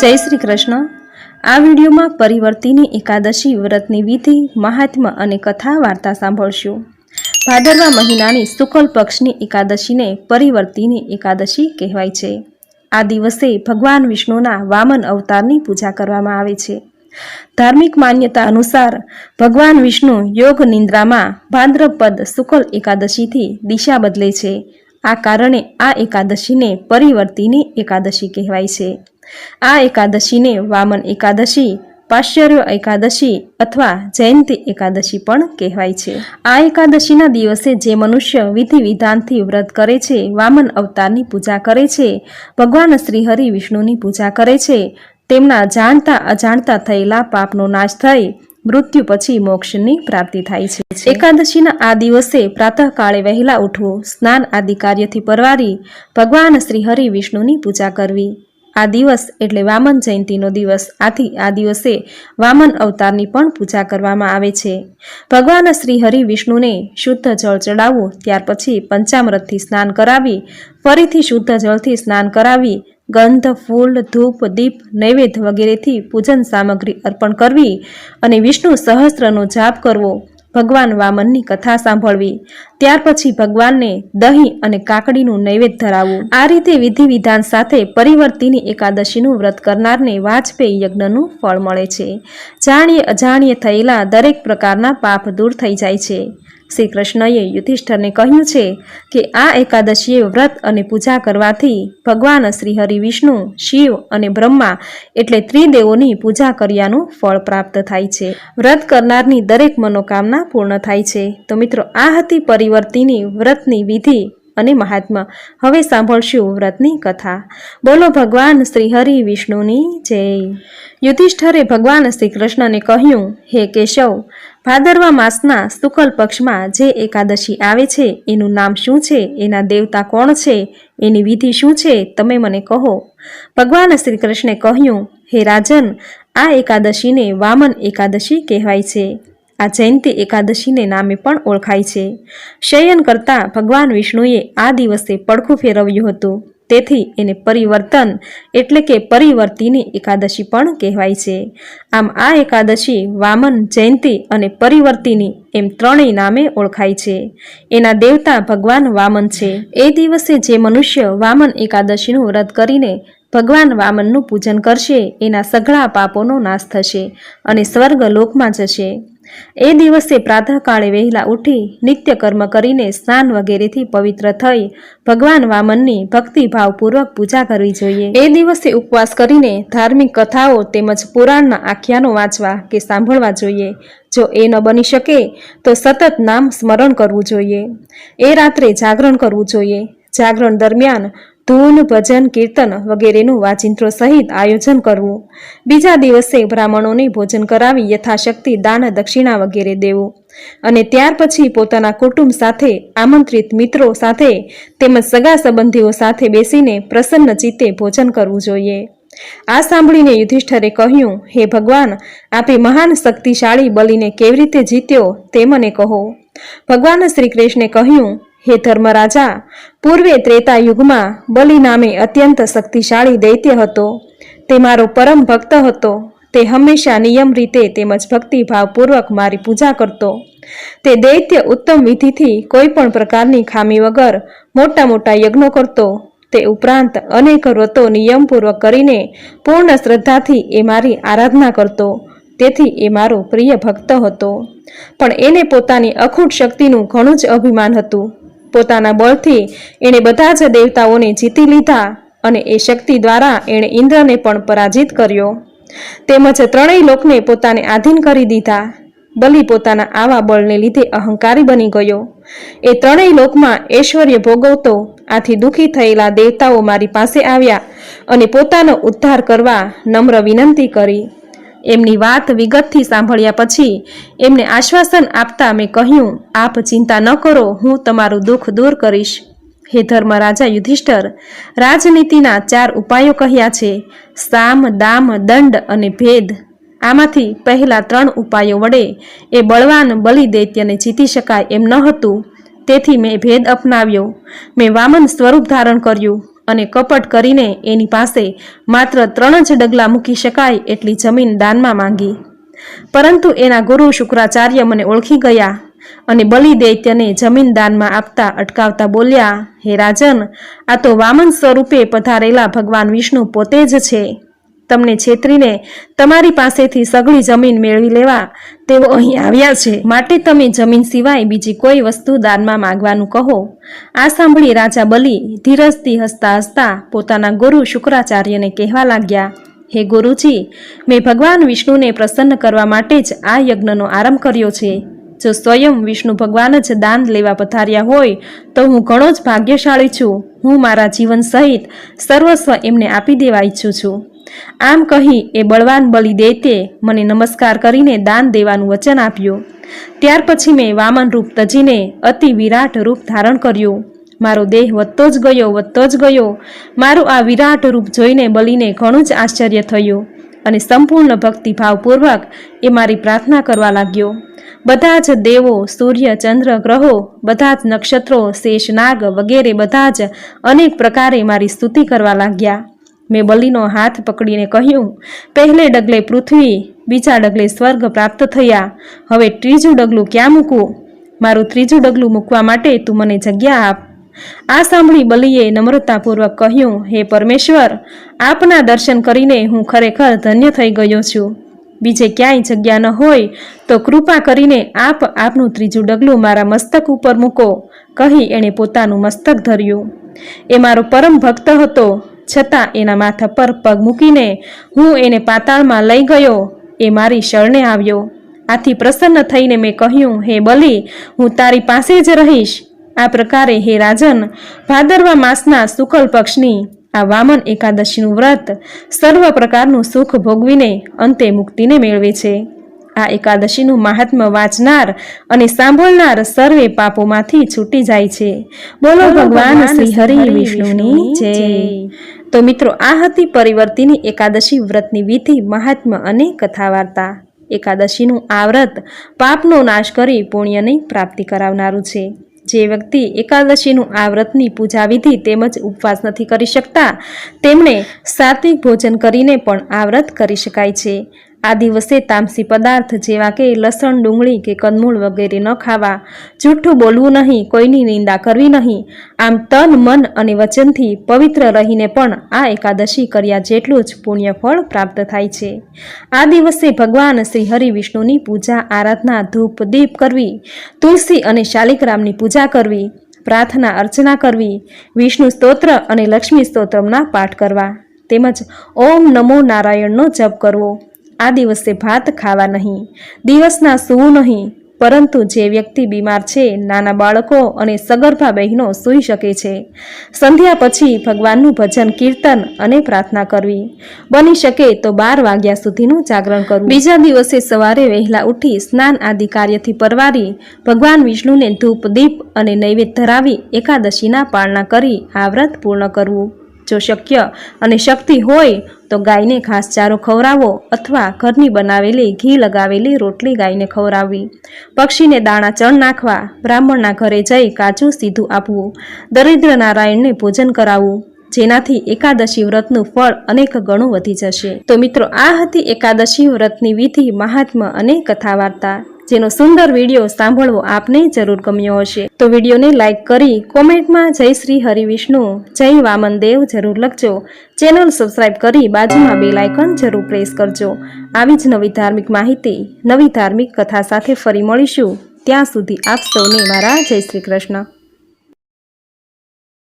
જય શ્રી કૃષ્ણ. આ વિડીયોમાં પરિવર્તિની એકાદશી વ્રતની વિધિ, મહાત્મ્ય અને કથા વાર્તા સાંભળશું. ભાદરવા મહિનાની શુક્લ પક્ષની એકાદશીને પરિવર્તિની એકાદશી કહેવાય છે. આ દિવસે ભગવાન વિષ્ણુના વામન અવતારની પૂજા કરવામાં આવે છે. ધાર્મિક માન્યતા અનુસાર ભગવાન વિષ્ણુ યોગ નિંદ્રામાં ભાદ્રપદ શુક્લ એકાદશીથી દિશા બદલે છે. આ કારણે આ એકાદશીને પરિવર્તિની એકાદશી કહેવાય છે. આ એકાદશીને વામન એકાદશી, પાશ્ચર્ય એકાદશી અથવા જયંતિ એકાદશી પણ કહેવાય છે. આ એકાદશીના દિવસે જે મનુષ્ય વિધિ વિધાનથી વ્રત કરે છે, વામન અવતારની પૂજા કરે છે, ભગવાન શ્રી હરિ વિષ્ણુની પૂજા કરે છે, તેમના જાણતા અજાણતા થયેલા પાપનો નાશ થઈ મૃત્યુ પછી મોક્ષની પ્રાપ્તિ થાય છે. એકાદશીના આ દિવસે પ્રાતઃકાળે વહેલા ઉઠવું, સ્નાન આદિ કાર્યથી પરવારી ભગવાન શ્રી હરિ વિષ્ણુની પૂજા કરવી. આ દિવસ એટલે વામન જયંતિનો દિવસ. આથી આ દિવસે વામન અવતારની પણ પૂજા કરવામાં આવે છે. ભગવાન શ્રી હરિ વિષ્ણુને શુદ્ધ જળ ચડાવવું, ત્યાર પછી પંચામૃતથી સ્નાન કરાવી, ફરીથી શુદ્ધ જળથી સ્નાન કરાવી, ગંધ, ફૂલ, ધૂપ, દીપ, નૈવેદ્ય વગેરેથી પૂજન સામગ્રી અર્પણ કરવી અને વિષ્ણુ સહસ્ત્રનો જાપ કરવો. ભગવાન વામનની કથા સાંભળવી. ત્યાર પછી ભગવાનને દહીં અને કાકડીનું નૈવેદ્ય ધરાવવું. આ રીતે વિધિ વિધાન સાથે પરિવર્તિની એકાદશીનું વ્રત કરનારને વાજપેયી યજ્ઞનું ફળ મળે છે. જાણીએ અજાણીએ થયેલા દરેક પ્રકારના પાપ દૂર થઈ જાય છે. શ્રી કૃષ્ણએ યુધિષ્ઠરને કહ્યું છે કે આ એકાદશીએ વ્રત અને પૂજા કરવાથી ભગવાન શ્રી હરિ વિષ્ણુ, શિવ અને બ્રહ્મા એટલે ત્રિદેવોની પૂજા કર્યાનું ફળ પ્રાપ્ત થાય છે. વ્રત કરનારની દરેક મનોકામના પૂર્ણ થાય છે. તો મિત્રો, આ હતી પરિવર્તિની વ્રતની વિધિ અને મહાત્મા હવે સાંભળશું વ્રતની કથા. બોલો ભગવાન શ્રી હરિ વિષ્ણુની જય. યુધિષ્ઠરે ભગવાન શ્રી કૃષ્ણને કહ્યું, હે કેશવ ભાદરવા માસના શુકલ પક્ષમાં જે એકાદશી આવે છે, એનું નામ શું છે, એના દેવતા કોણ છે, એની વિધિ શું છે, તમે મને કહો. ભગવાન શ્રી કૃષ્ણે કહ્યું, હે રાજન, આ એકાદશીને વામન એકાદશી કહેવાય છે. આ જયંતિ એકાદશીને નામે પણ ઓળખાય છે. શયન કરતા ભગવાન વિષ્ણુએ આ દિવસે પડખું ફેરવ્યું હતું. તેથી એને પરિવર્તન એટલે કે પરિવર્તિની એકાદશી પણ કહેવાય છે. આમ આ એકાદશી વામન જયંતિ અને પરિવર્તિની એમ ત્રણેય નામે ઓળખાય છે. એના દેવતા ભગવાન વામન છે. એ દિવસે જે મનુષ્ય વામન એકાદશીનું વ્રત કરીને ભગવાન વામનનું પૂજન કરશે, એના સઘળા પાપોનો નાશ થશે અને સ્વર્ગ લોકમાં જશે. એ દિવસે પ્રાતઃકાળે વહેલા ઉઠી નિત્યકર્મ કરીને સ્નાન વગેરેથી પવિત્ર થઈ ભગવાન વામનની ભક્તિભાવપૂર્વક પૂજા કરવી જોઈએ. એ દિવસે ઉપવાસ કરીને ધાર્મિક કથાઓ તેમજ પુરાણના આખ્યાનો વાંચવા કે સાંભળવા જોઈએ. જો એ ન બની શકે, તો સતત નામ સ્મરણ કરવું જોઈએ. એ રાત્રે જાગરણ કરવું જોઈએ. જાગરણ દરમિયાન ધૂન, ભજન, કીર્તન વગેરેનું વાચિંત્રો સહિત આયોજન કરવું. બીજા દિવસે બ્રાહ્મણોને ભોજન કરાવી યથાશક્તિ દાન દક્ષિણા વગેરે દેવું. અને ત્યાર પછી પોતાના કુટુંબ સાથે, આમંત્રિત મિત્રો સાથે, તેમજ સગા સંબંધીઓ સાથે બેસીને પ્રસન્ન ચિત્તે ભોજન કરવું જોઈએ. આ સાંભળીને યુધિષ્ઠરે કહ્યું, હે ભગવાન, આપે મહાન શક્તિશાળી બલીને કેવી રીતે જીત્યો તે મને કહો. ભગવાન શ્રી કૃષ્ણે કહ્યું હે ધર્મરાજા, પૂર્વે ત્રેતા યુગમાં બલિ નામે અત્યંત શક્તિશાળી દૈત્ય હતો. તે મારો પરમ ભક્ત હતો. તે હંમેશા નિયમ રીતે તેમજ ભક્તિભાવપૂર્વક મારી પૂજા કરતો. તે દૈત્ય ઉત્તમ વિધિથી કોઈ પણ પ્રકારની ખામી વગર મોટા મોટા યજ્ઞો કરતો. તે ઉપરાંત અનેક વ્રતો નિયમપૂર્વક કરીને પૂર્ણ શ્રદ્ધાથી એ મારી આરાધના કરતો. તેથી એ મારો પ્રિય ભક્ત હતો. પણ એને પોતાની અખૂટ શક્તિનું ઘણું જ અભિમાન હતું. પોતાના બળથી એણે બધા જ દેવતાઓને જીતી લીધા અને એ શક્તિ દ્વારા એણે ઇન્દ્રને પણ પરાજિત કર્યો. તેમજ ત્રણેય લોકને પોતાને આધીન કરી દીધા. બલિ પોતાના આવા બળને લીધે અહંકારી બની ગયો. એ ત્રણેય લોકમાં ઐશ્વર્ય ભોગવતો, આથી દુઃખી થયેલા દેવતાઓ મારી પાસે આવ્યા અને પોતાનો ઉદ્ધાર કરવા નમ્ર વિનંતી કરી. એમની વાત વિગતથી સાંભળ્યા પછી એમને આશ્વાસન આપતા મેં કહ્યું, આપ ચિંતા ન કરો, હું તમારું દુઃખ દૂર કરીશ. હે ધર્મરાજા યુધિષ્ઠર, રાજનીતિના ચાર ઉપાયો કહ્યા છે, સામ, દામ, દંડ અને ભેદ. આમાંથી પહેલા ત્રણ ઉપાયો વડે એ બળવાન બલિ દૈત્યને જીતી શકાય એમ ન હતું. તેથી મેં ભેદ અપનાવ્યો. મેં વામન સ્વરૂપ ધારણ કર્યું. અને કપટ કરીને એની પાસે માત્ર ત્રણ જ ડગલા મૂકી શકાય એટલી જમીન દાનમાં માંગી. પરંતુ એના ગુરુ શુક્રાચાર્ય મને ઓળખી ગયા અને બલિ દૈત્યને જમીન દાનમાં આપતા અટકાવતા બોલ્યા, હે રાજન, આ તો વામન સ્વરૂપે પધારેલા ભગવાન વિષ્ણુ પોતે જ છે. તમને છેતરીને તમારી પાસેથી સગળી જમીન મેળવી લેવા તેઓ અહીં આવ્યા છે. માટે તમે જમીન સિવાય બીજી કોઈ વસ્તુ દાનમાં માગવાનું કહો. આ સાંભળી રાજા બલિ ધીરજથી હસતા હસતા પોતાના ગુરુ શુક્રાચાર્યને કહેવા લાગ્યા, હે ગુરુજી, મેં ભગવાન વિષ્ણુને પ્રસન્ન કરવા માટે જ આ યજ્ઞનો આરંભ કર્યો છે. જો સ્વયં વિષ્ણુ ભગવાન જ દાન લેવા પધાર્યા હોય, તો હું ઘણો જ ભાગ્યશાળી છું. હું મારા જીવન સહિત સર્વસ્વ એમને આપી દેવા ઈચ્છું છું. આમ કહી એ બળવાન બલિ દેતે મને નમસ્કાર કરીને દાન દેવાનું વચન આપ્યું. ત્યાર પછી મેં વામન રૂપ તજીને અતિ વિરાટ રૂપ ધારણ કર્યું. મારો દેહ વધતો જ ગયો, વધતો જ ગયો. મારું આ વિરાટ રૂપ જોઈને બલીને ઘણું જ આશ્ચર્ય થયું અને સંપૂર્ણ ભક્તિભાવપૂર્વક એ મારી પ્રાર્થના કરવા લાગ્યો. બધા જ દેવો, સૂર્ય, ચંદ્ર, ગ્રહો, બધા જ નક્ષત્રો, શેષનાગ વગેરે બધા જ અનેક પ્રકારે મારી સ્તુતિ કરવા લાગ્યા. મેં બલિનો હાથ પકડીને કહ્યું, પહેલે ડગલે પૃથ્વી, બીજા ડગલે સ્વર્ગ પ્રાપ્ત થયા. હવે ત્રીજું ડગલું ક્યાં મૂકવું? મારું ત્રીજું ડગલું મૂકવા માટે તું મને જગ્યા આપ. આ સાંભળી બલિએ નમ્રતાપૂર્વક કહ્યું, હે પરમેશ્વર, આપના દર્શન કરીને હું ખરેખર ધન્ય થઈ ગયો છું. બીજે ક્યાંય જગ્યા ન હોય, તો કૃપા કરીને આપ આપનું ત્રીજું ડગલું મારા મસ્તક ઉપર મૂકો. કહી એણે પોતાનું મસ્તક ધર્યું. એ મારો પરમ ભક્ત હતો. છતાં એના માથા પર પગ મૂકીને હું એને પાતાળમાં લઈ ગયો. એ મારી શરણે આવ્યો. આથી પ્રસન્ન થઈને મેં કહ્યું હે બલી હું તારી પાસે જ રહીશ. આ પ્રકારે હે રાજન ભાદરવા માસના શુકલ પક્ષની આ વામન એકાદશીનું વ્રત સર્વ પ્રકારનું સુખ ભોગવીને અંતે મુક્તિને મેળવે છે. આ એકાદશીનું મહાત્મ્ય વાંચનાર અને સાંભળનાર સર્વે પાપોમાંથી છૂટી જાય છે. બોલો ભગવાન શ્રી હરિ વિષ્ણુની જય. તો મિત્રો, આ હતી પરિવર્તિની એકાદશી વ્રતની વિધિ મહાત્મા અને કથા વાર્તા એકાદશીનું આ વ્રત પાપનો નાશ કરી પુણ્યની પ્રાપ્તિ કરાવનારું છે. જે વ્યક્તિ એકાદશીનું આ વ્રતની પૂજા વિધિ તેમજ ઉપવાસ નથી કરી શકતા તેમણે સાત્વિક ભોજન કરીને પણ આ વ્રત કરી શકાય છે. આ દિવસે તામસી પદાર્થ જેવા કે લસણ, ડુંગળી કે કંદમૂળ વગેરે ન ખાવા. જૂઠું બોલવું નહીં, કોઈની નિંદા કરવી નહીં. આમ તન, મન અને વચનથી પવિત્ર રહીને પણ આ એકાદશી કર્યા જેટલું જ પુણ્ય ફળ પ્રાપ્ત થાય છે. આ દિવસે ભગવાન શ્રી હરિ વિષ્ણુની પૂજા, આરાધના, ધૂપ, દીપ કરવી, તુલસી અને શાલિગ્રામની પૂજા કરવી, પ્રાર્થના અર્ચના કરવી, વિષ્ણુ સ્તોત્ર અને લક્ષ્મી સ્તોત્રમના પાઠ કરવા. તેમજ ઓમ નમો નારાયણનો જપ કરવો. આ દિવસે ભાત ખાવા નહીં. દિવસના સૂવું નહીં, પરંતુ જે વ્યક્તિ બીમાર છે, નાના બાળકો અને સગર્ભા બહેનો સૂઈ શકે છે. સંધ્યા પછી ભગવાનનું ભજન, કીર્તન અને પ્રાર્થના કરવી. બની શકે તો બાર વાગ્યા સુધીનું જાગરણ કરવું. બીજા દિવસે સવારે વહેલા ઉઠી સ્નાન આદિ કાર્યથી પરવારી ભગવાન વિષ્ણુને ધૂપ, દીપ અને નૈવેદ્ય ધરાવી એકાદશીના પાળના કરી આ વ્રત પૂર્ણ કરવું. જો શક્ય અને શક્તિ હોય તો ગાયને ઘાસચારો ખવડાવો અથવા ઘરની બનાવેલી ઘી લગાવેલી રોટલી ગાયને ખવડાવવી. પક્ષીને દાણા ચણ નાખવા, બ્રાહ્મણના ઘરે જઈ કાચું સીધું આપવું, દરિદ્ર નારાયણને ભોજન કરાવવું, જેનાથી એકાદશી વ્રતનું ફળ અનેક ગણું વધી જશે. તો મિત્રો, આ હતી એકાદશી વ્રતની વિધિ મહાત્મા અને કથા વાર્તા જેનો સુંદર વીડિયો સાંભળવો આપને જરૂર ગમ્યો હશે. તો વિડીયોને લાઇક કરી કોમેન્ટમાં જય શ્રી હરિવિષ્ણુ જય વામન દેવ જરૂર લખજો. ચેનલ સબસ્ક્રાઇબ કરી બાજુમાં બે લાયકન જરૂર પ્રેસ કરજો. આવી જ નવી ધાર્મિક માહિતી, નવી ધાર્મિક કથા સાથે ફરી મળીશું. ત્યાં સુધી આપ સૌને મારા જય શ્રી કૃષ્ણ.